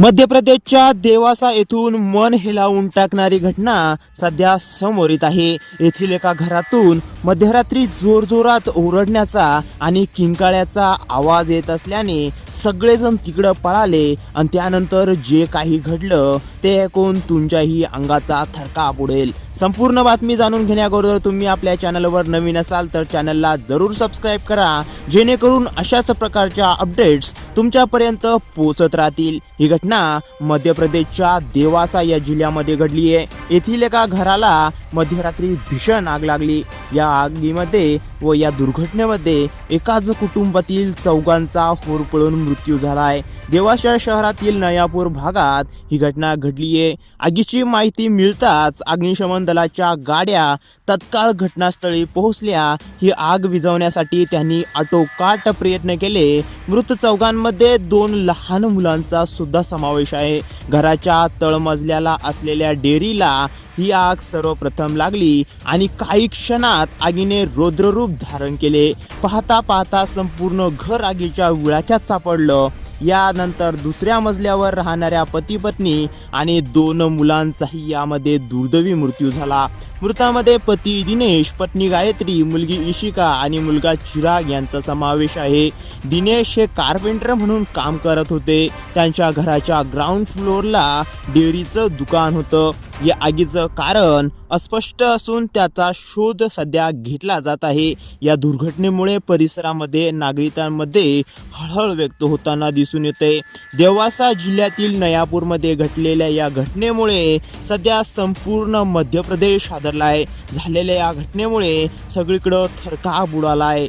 मध्य प्रदेशच्या देवासा येथून मन हेलावून टाकणारी घटना सध्या समोर येत आहे. येथील एका घरातून मध्यरात्री जोरजोरात ओरडण्याचा आणि किंकाळ्याचा आवाज येत असल्याने सगळेजण तिकडं पळाले आणि त्यानंतर जे काही घडलं ते ऐकून तुमच्याही अंगाचा थरका बुडेल संपूर्ण बातमी जाणून घेण्याअगोदर तुम्ही आपल्या चॅनलवर नवीन असाल तर चॅनलला जरूर सबस्क्राईब करा जेणेकरून अशाच प्रकारच्या अपडेट्स तुमच्यापर्यंत पोचत राहतील. ही घटना मध्य प्रदेशच्या देवासा या जिल्ह्यामध्ये घडली आहे. येथील एका घराला मध्यरात्री भीषण आग लागली. या आगीमध्ये व या दुर्घटनेमध्ये एकाच कुटुंबातील चौघांचा होरपळून मृत्यू झाला आहे देवाशा शहरातील नयापूर भागात ही घटना घडली आहे. आगीची माहिती मिळताच अग्निशमन दलाच्या गाड्या तत्काळ घटनास्थळी पोहोचल्या. ही आग विझवण्यासाठी त्यांनी आटोकाट प्रयत्न केले. मृत चौघांमध्ये दोन लहान मुलांचा सुद्धा समावेश आहे. घराच्या तळमजल्याला असलेल्या डेअरीला ही आग सर्वप्रथम लागली आणि काही क्षणात आगीने रौद्ररूप धारण केले. पाहता पाहता संपूर्ण घर आगीच्या विळाख्यात सापडलं. यानंतर दुसऱ्या मजल्यावर राहणाऱ्या पती पत्नी आणि दोन मुलांचाही यामध्ये दुर्दैवी मृत्यू झाला. मृतामध्ये पती दिनेश पत्नी गायत्री मुलगी इशिका आणि मुलगा चिराग यांचा समावेश आहे. दिनेश हे कारपेंटर म्हणून काम करत होते. त्यांच्या घराच्या ग्राउंड फ्लोअरला डेअरीचं दुकान होतं. या आगीचं कारण अस्पष्ट असून त्याचा शोध सध्या घेतला जात आहे. या दुर्घटनेमुळे परिसरामध्ये नागरिकांमध्ये हळहळ व्यक्त होताना दिसून येते. देवासा जिल्ह्यातील नयापूरमध्ये घडलेल्या या घटनेमुळे सध्या संपूर्ण मध्य प्रदेश हादरला आहे झालेल्या या घटनेमुळे सगळीकडं थरकाप बुडाला आहे